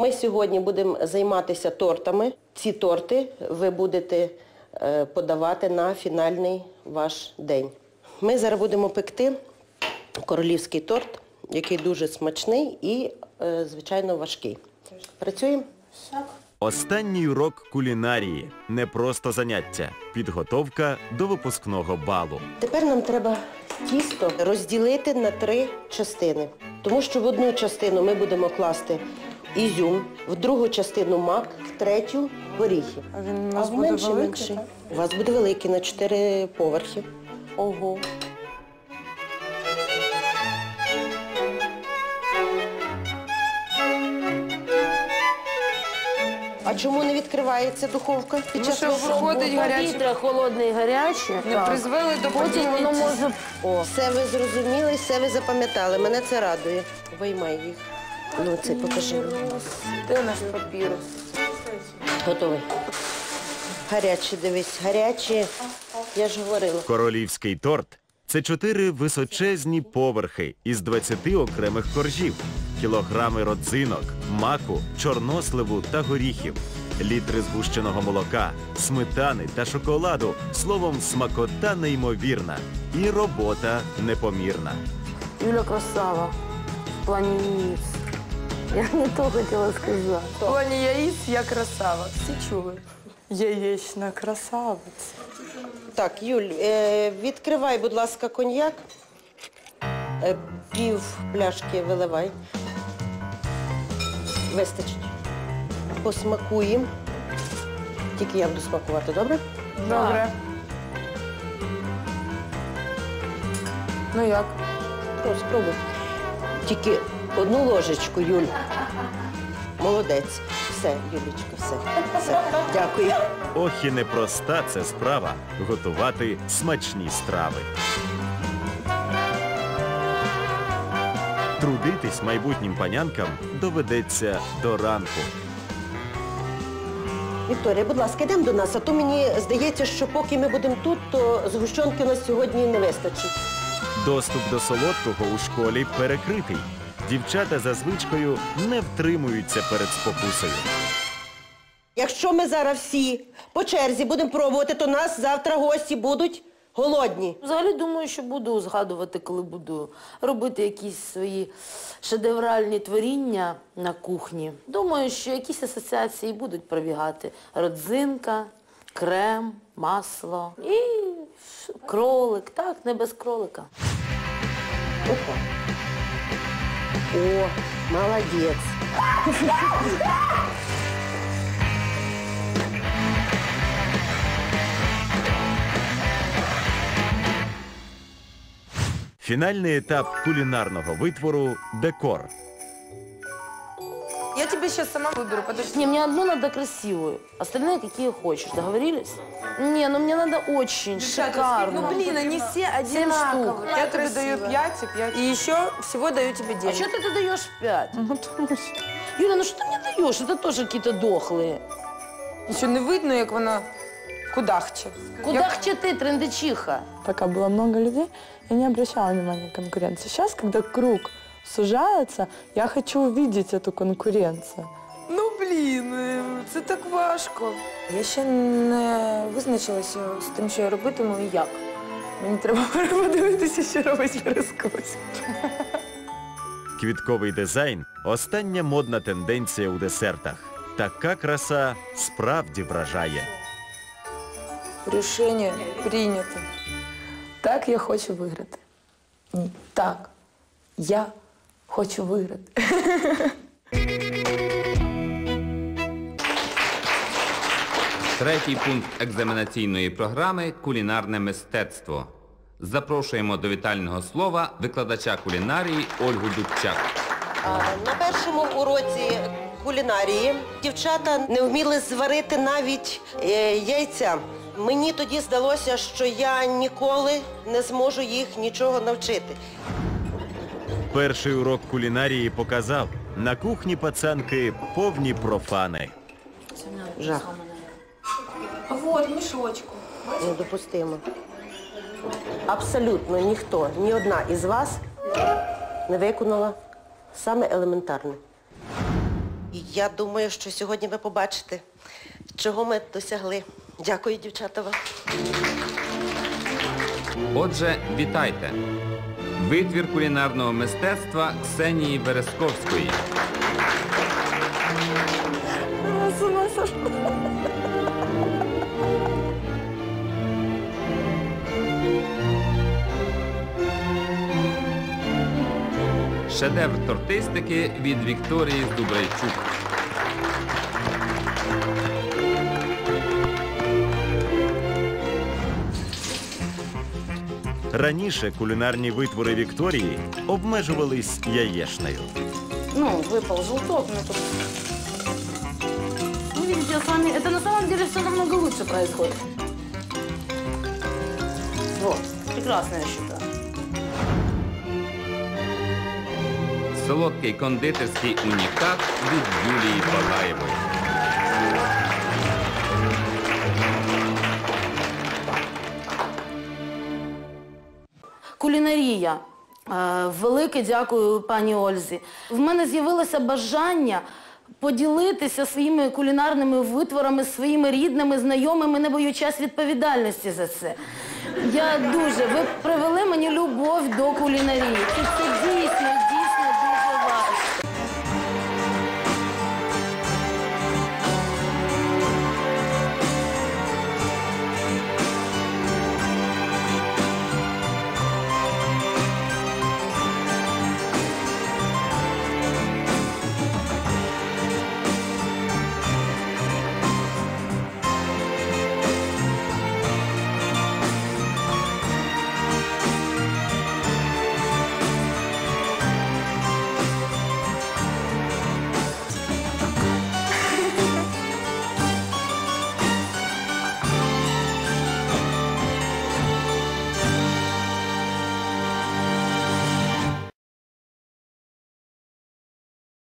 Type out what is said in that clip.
Ми сьогодні будемо займатися тортами. Ці торти ви будете е, подавати на фінальний ваш день. Ми зараз будемо пекти королівський торт, який дуже смачний і, е, звичайно, важкий. Працюємо? Останній урок кулінарії не просто заняття, підготовка до випускного балу. Тепер нам треба тісто розділити на три частини. Тому що в одну частину ми будемо класти ізюм, в другу частину мак, в третю горіхи. А він у нас в буде менший, великий, так? У вас буде великий на чотири поверхи. Ого. А чому не відкривається духовка під Тому час що випуску? виходить гаряче. Повітря холодне і гаряче. Не так. призвели до Потім воно тіста. може... О, Все ви зрозуміли, все ви запам'ятали. Мене це радує. Виймай їх. Ну, це покажи. Де наш папірус? Готовий. Гарячі, дивись, гарячі. Я ж говорила. Королівський торт це чотири височезні поверхи із 20 окремих коржів, кілограми родзинок, маку, чорносливу та горіхів, літри згущеного молока, сметани та шоколаду, словом, смакота неймовірна і робота непомірна. Юля красава. В плані яиц. Я не то хотіла сказати. Плані яїць я красава. Всі чули. Яєчна красавиця. Так, Юль, е, відкривай, будь ласка, коньяк. Е, пів пляшки виливай. Вистачить. Посмакуємо. Тільки я буду смакувати, добре? Добре. Ну як? Ну, спробуй. Тільки одну ложечку, Юль. Молодець. Все, Юлічка, все. все. Дякую. Ох і непроста це справа готувати смачні страви. Трудитись майбутнім панянкам доведеться до ранку. Вікторія, будь ласка, йдемо до нас, а то мені здається, що поки ми будемо тут, то згущенки у нас сьогодні не вистачить. Доступ до солодкого у школі перекритий. Дівчата за звичкою не втримуються перед спокусою. Якщо ми зараз всі по черзі будемо пробувати, то нас завтра гості будуть голодні. Взагалі думаю, що буду згадувати, коли буду робити якісь свої шедевральні творіння на кухні. Думаю, що якісь асоціації будуть пробігати. Родзинка, крем, масло і кролик. Так, не без кролика. О, молодець. Фінальний етап кулінарного витвору декор. Тебе сейчас сама выберу, подожди. Не, мне одну надо красивую, остальные какие хочешь. Договорились? Не, ну мне надо очень шикарно. Ну, блин, они все одинаковые. Я тебе даю 5 и 5. И еще всего даю тебе А 9. что ты даешь пять? Ну, тому що Юля, ну что ты мне даешь? Это тоже какие-то дохлые. Ще не видно, як вона кудахче. Куда Як- хче ты, трендечиха? пока было много людей, я не обращала внимания на конкуренцию. Сейчас, когда круг сужается, я хочу увидеть эту конкуренцию. Ну, блін, е, це так важко. Я ще не визначилася з тим, що я робитиму і як. Мені треба подивитися, що робить перескось. Квітковий дизайн остання модна тенденція у десертах. Така краса справді вражає. Рішення прийнято. Так я хочу виграти. Так, я хочу виграти. Третій пункт екзаменаційної програми кулінарне мистецтво. Запрошуємо до вітального слова викладача кулінарії Ольгу Дубчак. На першому уроці кулінарії дівчата не вміли зварити навіть е, яйця. Мені тоді здалося, що я ніколи не зможу їх нічого навчити. Перший урок кулінарії показав, на кухні пацанки повні профани. Жах. Вот, мешочку. Недопустимо. Абсолютно ніхто, ні одна із вас не виконала саме елементарне. Я думаю, що сьогодні ви побачите, чого ми досягли. Дякую, дівчата вам. Отже, вітайте! Витвір кулінарного мистецтва Ксенії Березковської. Шедевр тортистики від Вікторії Здубрайчук. Раніше кулінарні витвори Вікторії обмежувались яєшнею. Ну, выпал желток, но тут... Ну, видите, с вами... Это на самом деле все намного лучше происходит. Вот, прекрасно, я считаю. Солодкий кондитерський унікат від Юлії Балаєвої. Кулінарія. Е, Велике дякую пані Ользі. В мене з'явилося бажання поділитися своїми кулінарними витворами своїми рідними, знайомими, не боючись відповідальності за це. Я дуже, ви привели мені любов до кулінарії. Це, це дійсно